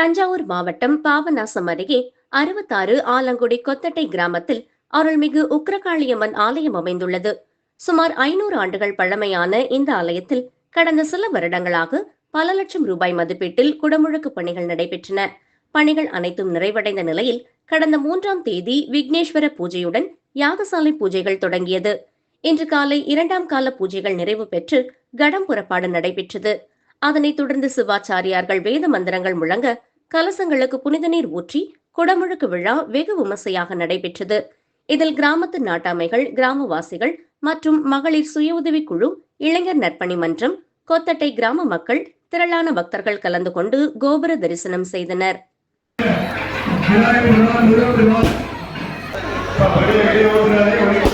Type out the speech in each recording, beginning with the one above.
தஞ்சாவூர் மாவட்டம் பாபநாசம் அருகே அறுபத்தாறு ஆலங்குடி கொத்தட்டை கிராமத்தில் அருள்மிகு உக்ரகாளியம்மன் ஆலயம் அமைந்துள்ளது. சுமார் ஐநூறு ஆண்டுகள் பழமையான இந்த ஆலயத்தில் கடந்த சில வருடங்களாக பல லட்சம் ரூபாய் மதிப்பீட்டில் குடமுழுக்கு பணிகள் நடைபெற்றன. பணிகள் அனைத்தும் நிறைவடைந்த நிலையில் கடந்த மூன்றாம் தேதி விக்னேஸ்வர பூஜையுடன் யாகசாலை பூஜைகள் தொடங்கியது. இன்று காலை இரண்டாம் கால பூஜைகள் நிறைவு பெற்று கடம் புறப்பாடு நடைபெற்றது. அதனைத் தொடர்ந்து சிவாச்சாரியார்கள் வேத மந்திரங்கள் முழங்க கலசங்களுக்கு புனித நீர் ஊற்றி குடமுழுக்கு விழா வெகு விமர்சையாக நடைபெற்றது. இதில் கிராமத்து நாட்டாமைகள் கிராமவாசிகள் மற்றும் மகளிர் சுய உதவிக்குழு இளைஞர் நற்பணி மன்றம் கொத்தட்டை கிராம மக்கள் திரளான பக்தர்கள் கலந்து கொண்டு கோபுர தரிசனம் செய்தனர். காரைக்கால்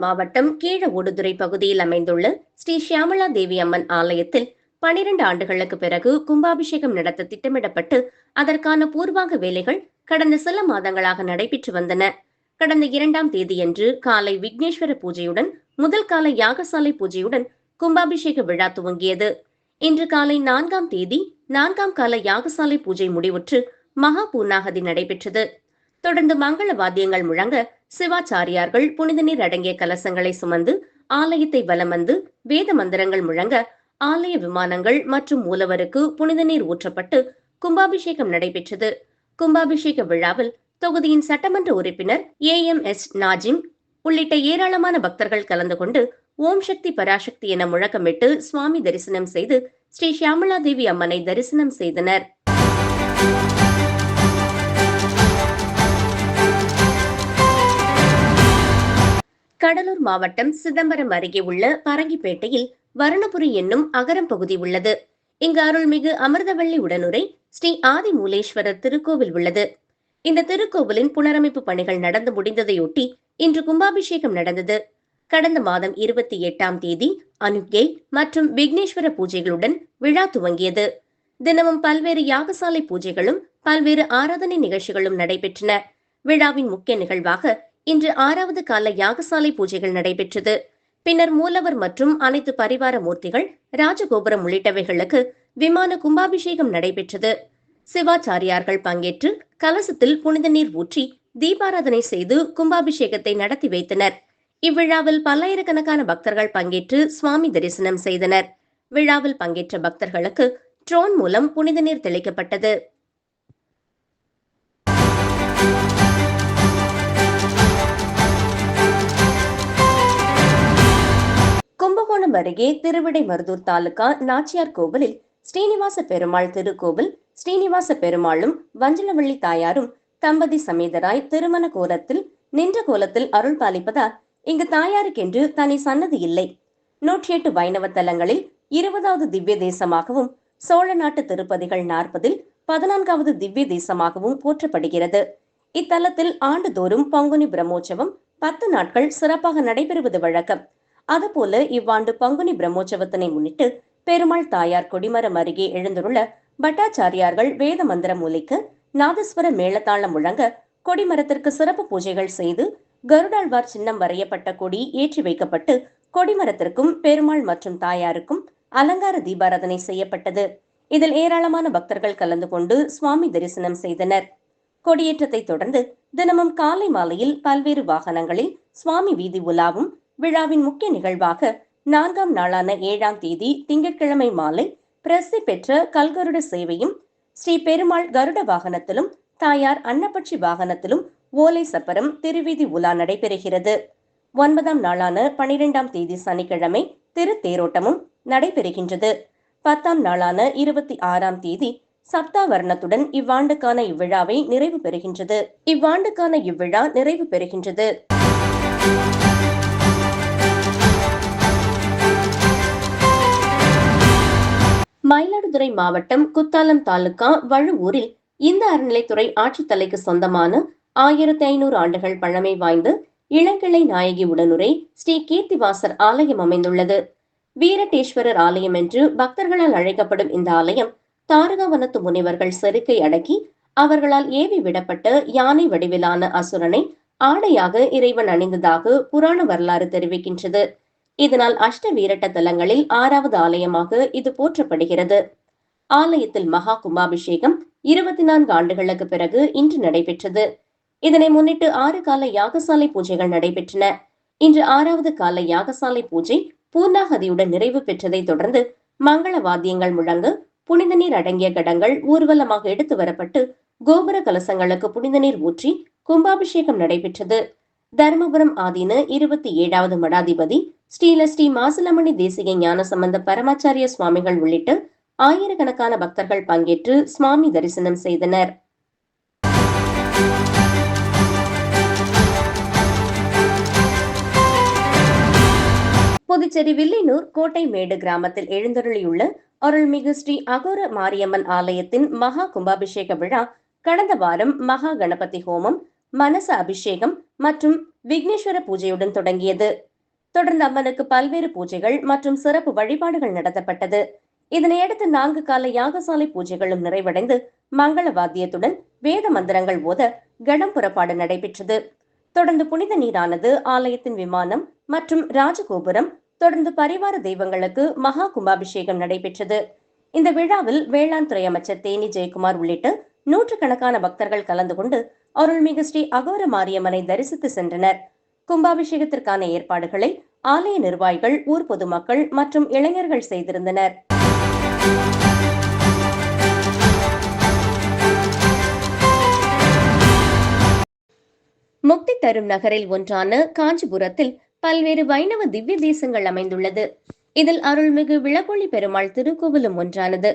மாவட்டம் கீழ ஓடுதுறை பகுதியில் அமைந்துள்ள ஸ்ரீ சியாமலா தேவி அம்மன் ஆலயத்தில் பனிரெண்டு ஆண்டுகளுக்கு பிறகு கும்பாபிஷேகம் நடத்த திட்டமிடப்பட்டு அதற்கான பூர்வாங்க வேலைகள் கடந்த சில மாதங்களாக நடைபெற்று வந்தன. கடந்த இரண்டாம் தேதியன்று காலை விக்னேஸ்வர பூஜையுடன் முதல் கால யாகசாலை பூஜையுடன் கும்பாபிஷேக விழா துவங்கியது. இன்று காலை நான்காம் தேதி நான்காம் கால யாகசாலை பூஜை முடிவுற்று மகா பூர்ணாகதி நடைபெற்றது. தொடர்ந்து மங்கள வாத்தியங்கள் முழங்க சிவாச்சாரியார்கள் புனித நீர் அடங்கிய கலசங்களை சுமந்து ஆலயத்தை வலம் வந்து வேத மந்திரங்கள் முழங்க ஆலய விமானங்கள் மற்றும் மூலவருக்கு புனித நீர் ஊற்றப்பட்டு கும்பாபிஷேகம் நடைபெற்றது. கும்பாபிஷேக விழாவில் தொகுதியின் சட்டமன்ற உறுப்பினர் ஏ எம் எஸ் நாஜிம் உள்ளிட்ட ஏராளமான பக்தர்கள் கலந்து கொண்டு ஓம் சக்தி பராசக்தி என முழக்கமிட்டு சுவாமி தரிசனம் செய்து ஸ்ரீ ஷியாமளா தேவி அம்மனை தரிசனம் செய்தனர். கடலூர் மாவட்டம் சிதம்பரம் அருகே உள்ள பரங்கிப்பேட்டையில் வருணபுரி என்னும் அகரம் பகுதி உள்ளது. இங்கு அருள்மிகு அமிர்தவள்ளி உடனுரை ஸ்ரீ ஆதிமூலேஸ்வரர் திருக்கோவில் உள்ளது. இந்த திருக்கோவிலின் புனரமைப்பு பணிகள் நடந்து முடிந்ததையொட்டி இன்று கும்பாபிஷேகம் நடந்தது. கடந்த மாதம் இருபத்தி எட்டாம் தேதி அனுக்கை மற்றும் விக்னேஸ்வர பூஜைகளுடன் விழா துவங்கியது. தினமும் பல்வேறு யாகசாலை பூஜைகளும் பல்வேறு ஆராதனை நிகழ்ச்சிகளும் நடைபெற்றன. விழாவின் முக்கிய நிகழ்வாக இன்று ஆறாவது கால யாகசாலை பூஜைகள் நடைபெற்றது. பின்னர் மூலவர் மற்றும் அனைத்து பரிவார மூர்த்திகள் ராஜகோபுரம் உள்ளிட்டவைகளுக்கு விமான கும்பாபிஷேகம் நடைபெற்றது. சிவாச்சாரியார்கள் பங்கேற்று கலசத்தில் புனித நீர் ஊற்றி தீபாராதனை செய்து கும்பாபிஷேகத்தை நடத்தி வைத்தனர். இவ்விழாவில் பல்லாயிரக்கணக்கான பக்தர்கள் பங்கேற்று சுவாமி தரிசனம் செய்தனர். விழாவில் பங்கேற்ற பக்தர்களுக்கு ட்ரோன் மூலம் புனித நீர் தெளிக்கப்பட்டது. கும்பகோணம் அருகே திருவிடைமருதூர் தாலுகா நாச்சியார் கோவிலில் ஸ்ரீனிவாச பெருமாள் திருக்கோவில் ஸ்ரீனிவாச பெருமாளும் வஞ்சலவள்ளி தாயாரும் தம்பதி சமேதராய் திருமண கோலத்தில் நின்ற கோலத்தில் அருள் பாலிப்பதால் இங்கு தாயாருக்கென்று தனி சன்னதி இல்லை. நூற்றி எட்டு வைணவ தலங்களில் இருபதாவது திவ்ய தேசமாகவும் சோழ நாட்டு திருப்பதிகள் நாற்பதில் பதினான்காவது திவ்ய தேசமாகவும் போற்றப்படுகிறது. இத்தலத்தில் ஆண்டுதோறும் பங்குனி பிரம்மோற்சவம் பத்து நாட்கள் சிறப்பாக நடைபெறுவது வழக்கம். அதுபோல இவ்வாண்டு பங்குனி பிரம்மோற்சவத்தினை முன்னிட்டு பெருமாள் தாயார் கொடிமரம் அருகே எழுந்துள்ள பட்டாச்சாரியார்கள் வேத மந்திர மூலிக்கு நாதஸ்வர மேளதாளம் முழங்க கொடிமரத்திற்கு சிறப்பு பூஜைகள் செய்து கருடாழ்வார் சின்னம் வரையப்பட்ட கொடி ஏற்றி வைக்கப்பட்டு கொடிமரத்திற்கும் பெருமாள் மற்றும் தாயாருக்கும் அலங்கார தீபாராதனை செய்யப்பட்டது. இதில் ஏராளமான பக்தர்கள் கலந்து கொண்டு சுவாமி தரிசனம் செய்தனர். கொடியேற்றத்தை தொடர்ந்து தினமும் காலை மாலையில் பல்வேறு வாகனங்களில் சுவாமி வீதி உலாவும் விழாவின் முக்கிய நிகழ்வாக நான்காம் நாளான ஏழாம் தேதி திங்கட்கிழமை மாலை பிரசித்தி பெற்ற கல்கருட சேவையும் ஸ்ரீ பெருமாள் கருட வாகனத்திலும் தாயார் அன்னப்பட்சி வாகனத்திலும் ஓலை சப்பரம் திருவீதி உலா நடைபெறுகிறது. ஒன்பதாம் நாளான பனிரெண்டாம் தேதி சனிக்கிழமை திருத்தேரோட்டமும் நடைபெறுகின்றது. பத்தாம் நாளான இருபத்தி ஆறாம் தேதி சப்தாவர்ணத்துடன் இவ்வாண்டுக்கான இவ்விழாவை நிறைவு பெறுகின்றது. இவ்வாண்டுக்கான இவ்விழா நிறைவு பெறுகின்றது. மயிலாடுதுறை மாவட்டம் குத்தாலம் தாலுகா வழுவூரில் இந்த அறநிலைத்துறை ஆட்சித்தலைக்கு சொந்தமான ஆயிரத்தி ஐநூறு ஆண்டுகள் பழமை வாய்ந்த இளங்கிளை நாயகி உடனுரை ஸ்ரீ கீர்த்திவாசர் ஆலயம் அமைந்துள்ளது. வீரட்டேஸ்வரர் ஆலயம் என்று பக்தர்களால் அழைக்கப்படும் இந்த ஆலயம் தாரகவனத்து முனிவர்கள் செருக்கை அடக்கி அவர்களால் ஏவி விடப்பட்ட யானை வடிவிலான அசுரனை ஆடையாக இறைவன் அணிந்ததாக புராண வரலாறு தெரிவிக்கின்றது. இதனால் அஷ்ட வீரட்ட தலங்களில் ஆறாவது ஆலயமாக இது போற்றப்படுகிறது. ஆலயத்தில் மகா கும்பாபிஷேகம் இருபத்தி நான்கு ஆண்டுகளுக்கு பிறகு இன்று நடைபெற்றது. இதனை முன்னிட்டு ஆறு கால யாகசாலை பூஜைகள் நடைபெற்றன. இன்று ஆறாவது கால யாகசாலை பூஜை பூர்ணாகதியுடன் நிறைவு பெற்றதை தொடர்ந்து மங்கள வாத்தியங்கள் முழங்க புனித நீர் அடங்கிய கடங்கள் ஊர்வலமாக எடுத்து வரப்பட்டு கோபுர கலசங்களுக்கு புனித நீர் ஊற்றி கும்பாபிஷேகம் நடைபெற்றது. தருமபுரம் ஆதீன இருபத்தி ஏழாவது மடாதிபதி ஸ்ரீல ஸ்ரீ மாசிலமணி தேசிய ஞான சம்பந்த பரமாச்சாரிய சுவாமிகள் உள்ளிட்ட ஆயிரக்கணக்கான பக்தர்கள் பங்கேற்று சுவாமி தரிசனம் செய்தனர். புதுச்சேரி வில்லினூர் கோட்டை மேடு கிராமத்தில் எழுந்தருளியுள்ள அருள்மிகு ஸ்ரீ அகோர மாரியம்மன் ஆலயத்தின் மகா கும்பாபிஷேக விழா கடந்த வாரம் மகா கணபதி ஹோமம் மனச அபிஷேகம் மற்றும் விக்னேஸ்வர பூஜையுடன் தொடங்கியது. தொடர்ந்து அம்மனுக்கு பல்வேறு பூஜைகள் மற்றும் சிறப்பு வழிபாடுகள் நடத்தப்பட்டது. இதனையடுத்து நான்கு கால யாகசாலை பூஜைகளும் நிறைவடைந்து மங்கள வாத்தியத்துடன் வேத மந்திரங்கள் ஓத கடம் புறப்பாடு நடைபெற்றது. தொடர்ந்து புனித நீரானது ஆலயத்தின் விமானம் மற்றும் ராஜகோபுரம் தொடர்ந்து பரிவார தெய்வங்களுக்கு மகா கும்பாபிஷேகம் நடைபெற்றது. இந்த விழாவில் வேளாண் துறை அமைச்சர் தேனி ஜெயக்குமார் உள்ளிட்ட நூற்றுக்கணக்கான பக்தர்கள் கலந்து கொண்டு அருள்மிகு ஸ்ரீ அகோர மாரியம்மனை தரிசித்து சென்றனர். கும்பாபிஷேகத்திற்கான ஏற்பாடுகளை ஆலய நிர்வாகிகள் ஊர் பொதுமக்கள் மற்றும் இளைஞர்கள் செய்திருந்தனர். முக்தி தரும் நகரில் ஒன்றான காஞ்சிபுரத்தில் பல்வேறு வைணவ திவ்ய தேசங்கள் அமைந்துள்ளது. இதில் அருள்மிகு விளக்கொளி பெருமாள் திருக்கோவிலும் ஒன்றானது.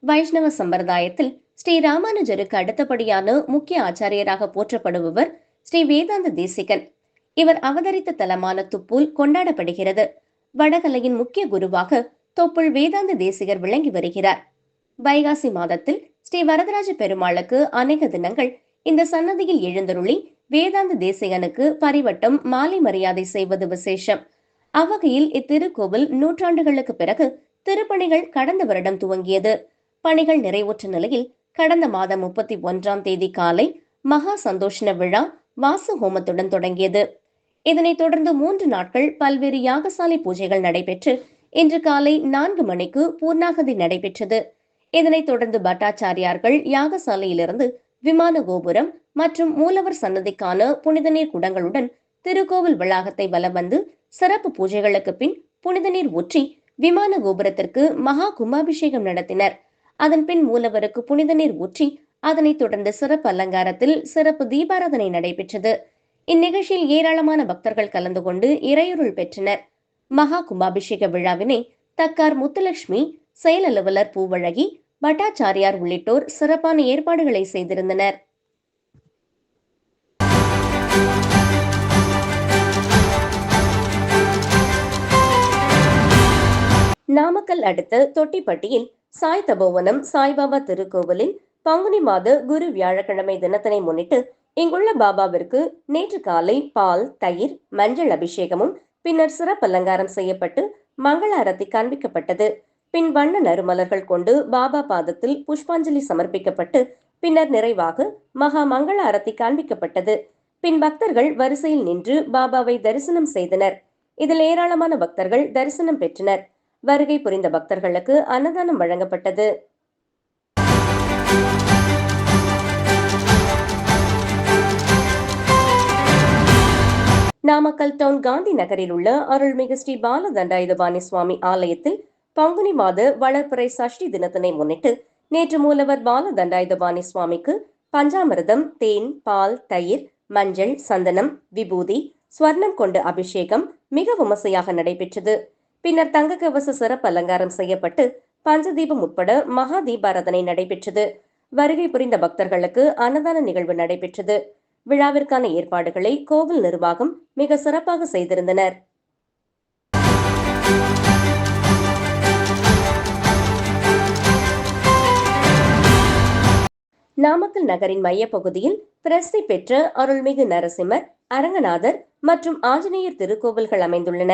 வைஷ்ணவ சம்பிரதாயத்தில் ஸ்ரீ ராமானுஜருக்கு அடுத்தபடியான முக்கிய ஆச்சாரியராக போற்றப்படுபவர் ஸ்ரீ வேதாந்த தேசிகன். இவர் அவதரித்த தலமான துப்பூல் கொண்டாடப்படுகிறது. வடகலையின் முக்கிய குருவாக தொப்புள் வேதாந்த தேசிகர் விளங்கி வருகிறார். வைகாசி மாதத்தில் ஸ்ரீ வரதராஜ பெருமாளுக்கு அநேக தினங்கள் இந்த சன்னதியில் எழுந்தருளி வேதாந்த தேசிகனுக்கு பரிவட்டம் மாலை மரியாதை செய்வது விசேஷம். அவ்வகையில் இத்திருக்கோவில் நூற்றாண்டுகளுக்கு பிறகு திருப்பணிகள் கடந்த வருடம் துவங்கியது. பணிகள் நிறைவுற்ற நிலையில் கடந்த மாதம் முப்பத்தி ஒன்றாம் தேதி காலை மகா சந்தோஷன விழா வாசு ஹோமத்துடன் தொடங்கியது. இதனைத் தொடர்ந்து மூன்று நாட்கள் பல்வேறு யாகசாலை பூஜைகள் நடைபெற்று இன்று காலை நான்கு மணிக்கு பூர்ணாகதி நடைபெற்றது. இதனைத் தொடர்ந்து பட்டாச்சாரியார்கள் யாகசாலையிலிருந்து விமான கோபுரம் மற்றும் மூலவர் சன்னதிக்கான புனித நீர் குடங்களுடன் திருக்கோவில் வளாகத்தை வலம் வந்து சிறப்பு பூஜைகளுக்கு பின் புனித நீர் ஊற்றி விமான கோபுரத்திற்கு மகா கும்பாபிஷேகம் நடத்தினர். அதன் பின் மூலவருக்கு புனித நீர் ஊற்றி அதனைத் தொடர்ந்து சிறப்பு அலங்காரத்தில் சிறப்பு தீபாராதனை நடைபெற்றது. இந்நிகழ்ச்சியில் ஏராளமான பக்தர்கள் கலந்து கொண்டு இறையுருள் பெற்றனர். மகா கும்பாபிஷேக விழாவினை தக்கார் முத்துலட்சுமி செயல் அலுவலர் பூவழகி பட்டாச்சாரியார் உள்ளிட்டோர் சிறப்பான ஏற்பாடுகளை செய்திருந்தனர். நாமக்கல் அடுத்த தொட்டிப்பட்டியில் சாய் தபோவனம் சாய்பாபா திருக்கோவிலில் பங்குனி மாத குரு வியாழக்கிழமை தினத்தினை முன்னிட்டு இங்குள்ள பாபாவிற்கு நேற்று காலை பால் தயிர் மஞ்சள் அபிஷேகமும் பின்னர் சிறப்பு அலங்காரம் செய்யப்பட்டு மங்கள அரத்தி காண்பிக்கப்பட்டது. பின் வண்ண நறுமலர்கள் கொண்டு பாபா பாதத்தில் புஷ்பாஞ்சலி சமர்ப்பிக்கப்பட்டு பின்னர் நிறைவாக மகா மங்கள அரத்தி காண்பிக்கப்பட்டது. பின் பக்தர்கள் வரிசையில் நின்று பாபாவை தரிசனம் செய்தனர். இதில் ஏராளமான பக்தர்கள் தரிசனம் பெற்றனர். வருகை புரிந்த பக்தர்களுக்கு அன்னதானம் வழங்கப்பட்டது. நாமக்கல் டவுன் காந்தி நகரில் உள்ள அருள்மிகு ஸ்ரீ பால தண்டாயுதபாணி சுவாமி ஆலயத்தில் பங்குனி மாத வளர்ப்புறை சஷ்டி தினத்தினை முன்னிட்டு நேற்று மூலவர் பால தண்டாயுதபாணி சுவாமிக்கு பஞ்சாமிரதம் தேன் பால் தயிர் மஞ்சள் சந்தனம் விபூதி ஸ்வர்ணம் கொண்டு அபிஷேகம் மிக விமர்சையாக நடைபெற்றது. பின்னர் தங்க கவச சிறப்பு அலங்காரம் செய்யப்பட்டு பஞ்சதீபம் உட்பட மகா தீபாராதனை நடைபெற்றது. வருகை புரிந்த பக்தர்களுக்கு அன்னதான நிகழ்வு நடைபெற்றது. விழாவிற்கான ஏற்பாடுகளை கோவில் நிர்வாகம் மிக சிறப்பாக செய்திருந்தனர். நாமக்கல் நகரின் மையப்பகுதியில் பிரசித்தி பெற்ற அருள்மிகு நரசிம்மர் அரங்கநாதர் மற்றும் ஆஞ்சநேயர் திருக்கோவில்கள் அமைந்துள்ளன.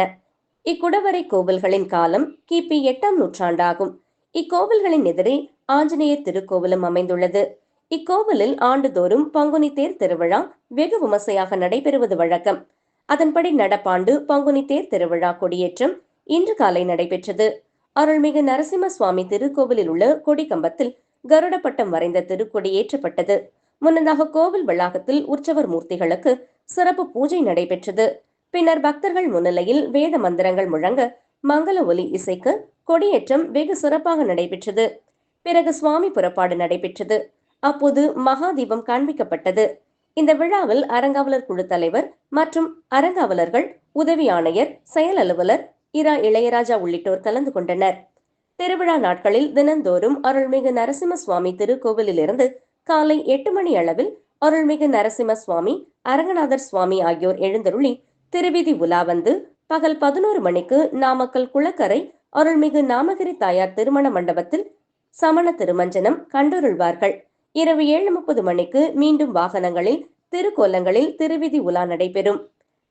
இக்குடவரை கோவில்களின் காலம் கிபி எட்டாம் நூற்றாண்டாகும். இக்கோவில்களின் எதிரே ஆஞ்சநேயர் திருக்கோவிலும் அமைந்துள்ளது. இக்கோவிலில் ஆண்டுதோறும் பங்குனி தேர் திருவிழா வெகு விமர்சையாக நடைபெறுவது வழக்கம். அதன்படி நடப்பாண்டு பங்குனி தேர் திருவிழா கொடியேற்றம் இன்று காலை நடைபெற்றது. அருள்மிகு நரசிம்ம சுவாமி திருக்கோவிலில் உள்ள கொடிக்கம்பத்தில் கருட பட்டம் வரைந்த திருக்கொடி ஏற்றப்பட்டது. முன்னதாக கோவில் வளாகத்தில் உற்சவர் மூர்த்திகளுக்கு சிறப்பு பூஜை நடைபெற்றது. பின்னர் பக்தர்கள் முன்னிலையில் வேத மந்திரங்கள் முழங்க மங்கள ஒலி இசைக்கு கொடியேற்றம் வெகு சிறப்பாக நடைபெற்றது. பிறகு சுவாமி புறப்பாடு நடைபெற்றது. அப்போது மகா தீபம் காண்பிக்கப்பட்டது. இந்த விழாவில் அறங்காவலர் குழு தலைவர் மற்றும் அறங்காவலர்கள் உதவி ஆணையர் செயல் அலுவலர் இரா இளையராஜா உள்ளிட்டோர் கலந்து கொண்டனர். திருவிழா நாட்களில் தினந்தோறும் அருள்மிகு நரசிம்ம சுவாமி திருக்கோவிலிலிருந்து காலை எட்டு மணி அளவில் அருள்மிகு நரசிம்ம சுவாமி அரங்கநாதர் சுவாமி ஆகியோர் எழுந்தருளி திருவிதி உலா வந்து பகல் பதினோரு மணிக்கு நாமக்கல் குளக்கரை அருள்மிகு நாமகிரி தாயார் திருமண மண்டபத்தில் சமண திருமஞ்சனம் கண்டுருள்வார்கள். இரவு ஏழு முப்பது மணிக்கு மீண்டும் வாகனங்களில் திருக்கோலங்களில் திருவிதி உலா நடைபெறும்.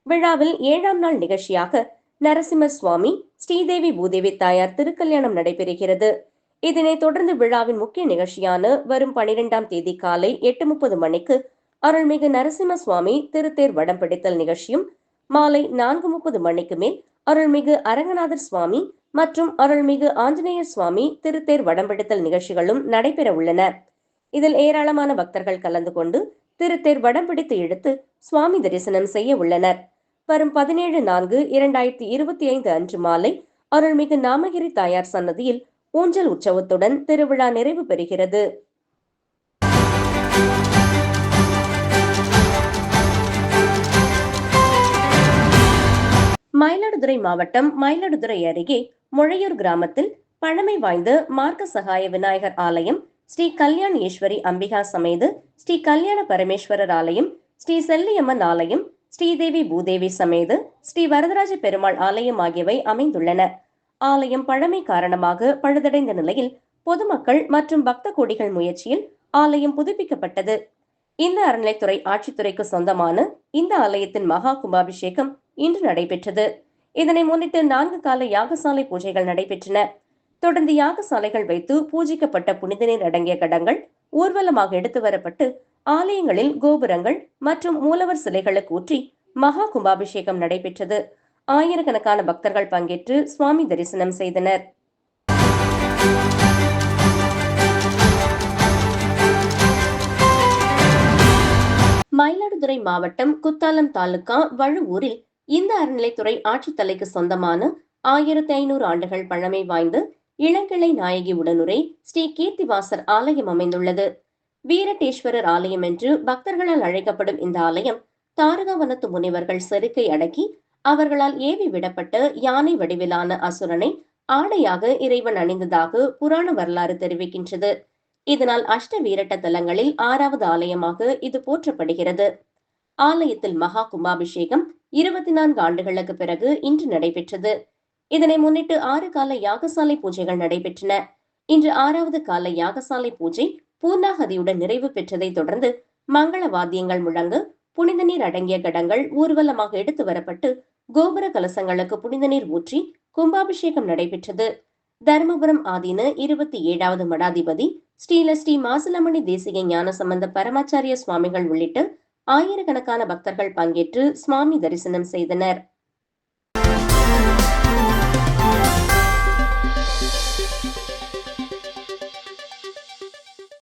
விழாவில் ஏழாம் நாள் நிகழ்ச்சியாக நரசிம்ம சுவாமி ஸ்ரீதேவி பூதேவி தாயார் திருக்கல்யாணம் நடைபெறுகிறது. இதனைத் தொடர்ந்து விழாவின் முக்கிய நிகழ்ச்சியான வரும் பனிரெண்டாம் தேதி காலை எட்டு முப்பது மணிக்கு அருள்மிகு நரசிம்ம சுவாமி திருத்தேர் வடம் பிடித்தல் நிகழ்ச்சியும் மாலை நான்கு முப்பது மணிக்கு மேல் அருள்மிகு அரங்கநாதர் சுவாமி மற்றும் அருள்மிகு ஆஞ்சநேயர் சுவாமி திருத்தேர் வடம் பிடித்தல் நிகழ்ச்சிகளும் நடைபெற உள்ளன. இதில் ஏராளமான பக்தர்கள் கலந்து கொண்டு திருத்தேர் வடம் பிடித்து இழுத்து சுவாமி தரிசனம் செய்ய உள்ளனர். வரும் பதினேழு நான்கு இரண்டாயிரத்தி இருபத்தி ஐந்து அன்று மாலை அருள்மிகு நாமகிரி தாயார் சன்னதியில் ஊஞ்சல் உற்சவத்துடன் திருவிழா நிறைவு பெறுகிறது. மயிலாடுதுறை மாவட்டம் மயிலாடுதுறை அருகே முழையூர் கிராமத்தில் பழமை வாய்ந்த மார்க்க சகாய விநாயகர் ஆலயம் ஸ்ரீ கல்யாண் ஈஸ்வரி அம்பிகா சமேது ஸ்ரீ கல்யாண பரமேஸ்வரர் ஆலயம் ஸ்ரீ செல்லியம்மன் ஆலயம் ஸ்ரீதேவி பூதேவி சமேது ஸ்ரீ வரதராஜ பெருமாள் ஆலயம் ஆகியவை அமைந்துள்ளன. ஆலயம் பழமை காரணமாக பழுதடைந்த நிலையில் பொதுமக்கள் மற்றும் பக்த கோடிகள் முயற்சியில் ஆலயம் புதுப்பிக்கப்பட்டது. இந்த அறநிலைத்துறை ஆட்சித்துறைக்கு சொந்தமான இந்த ஆலயத்தின் மகா கும்பாபிஷேகம் இன்று நடைபெற்றது. இதனை முன்னிட்டு நான்கு கால யாகசாலை பூஜைகள் நடைபெற்றன. தொடர்ந்து யாக சாலைகள் வைத்து பூஜிக்கப்பட்ட புனித நீர் அடங்கிய கடங்கள் ஊர்வலமாக எடுத்து வரப்பட்டு ஆலயங்களில் கோபுரங்கள் மற்றும் மூலவர் சிலைகளுக்கு ஊற்றி மகா கும்பாபிஷேகம் நடைபெற்றது. ஆயிரக்கணக்கான பக்தர்கள் பங்கேற்று சுவாமி தரிசனம் செய்தனர். மயிலாடுதுறை மாவட்டம் குத்தாலம் தாலுகா வழுவூரில் இந்த அறநிலைத்துறை ஆட்சித்தலைக்கு சொந்தமான ஆயிரத்தி ஐநூறு ஆண்டுகள் பழமை வாய்ந்து இளங்கிளை நாயகி உடனுரை ஸ்ரீ கீர்த்திவாசர் ஆலயம் அமைந்துள்ளது. வீரட்டேஸ்வரர் ஆலயம் என்று பக்தர்களால் அழைக்கப்படும் இந்த ஆலயம் தாரகவனத்து முனிவர்கள் செருக்கை அடக்கி அவர்களால் ஏவி விடப்பட்ட யானை வடிவிலான அசுரனை ஆடையாக இறைவன் அணிந்ததாக புராண வரலாறு தெரிவிக்கின்றது. இதனால் அஷ்ட வீரட்ட தலங்களில் ஆறாவது ஆலயமாக இது போற்றப்படுகிறது. ஆலயத்தில் மகா கும்பாபிஷேகம் இருபத்தி நான்கு ஆண்டுகளுக்கு பிறகு இன்று நடைபெற்றது. இதனை முன்னிட்டு ஆறு கால யாகசாலை பூஜைகள் நடைபெற்றன. இன்று ஆறாவது கால யாகசாலை பூஜை பூர்ணாகதியுடன் நிறைவு பெற்றதை தொடர்ந்து மங்கள வாத்தியங்கள் முழங்கு புனித நீர் அடங்கிய கடங்கள் ஊர்வலமாக எடுத்து வரப்பட்டு கோபுர கலசங்களுக்கு புனித நீர் ஊற்றி கும்பாபிஷேகம் நடைபெற்றது. தருமபுரம் ஆதீன இருபத்தி ஏழாவது மடாதிபதி ஸ்ரீல ஸ்ரீ மாசிலமணி தேசிய ஞான சம்பந்த பரமாச்சாரிய சுவாமிகள் உள்ளிட்ட ஆயிரக்கணக்கான பக்தர்கள் பங்கேற்று சுவாமி தரிசனம் செய்தனர்.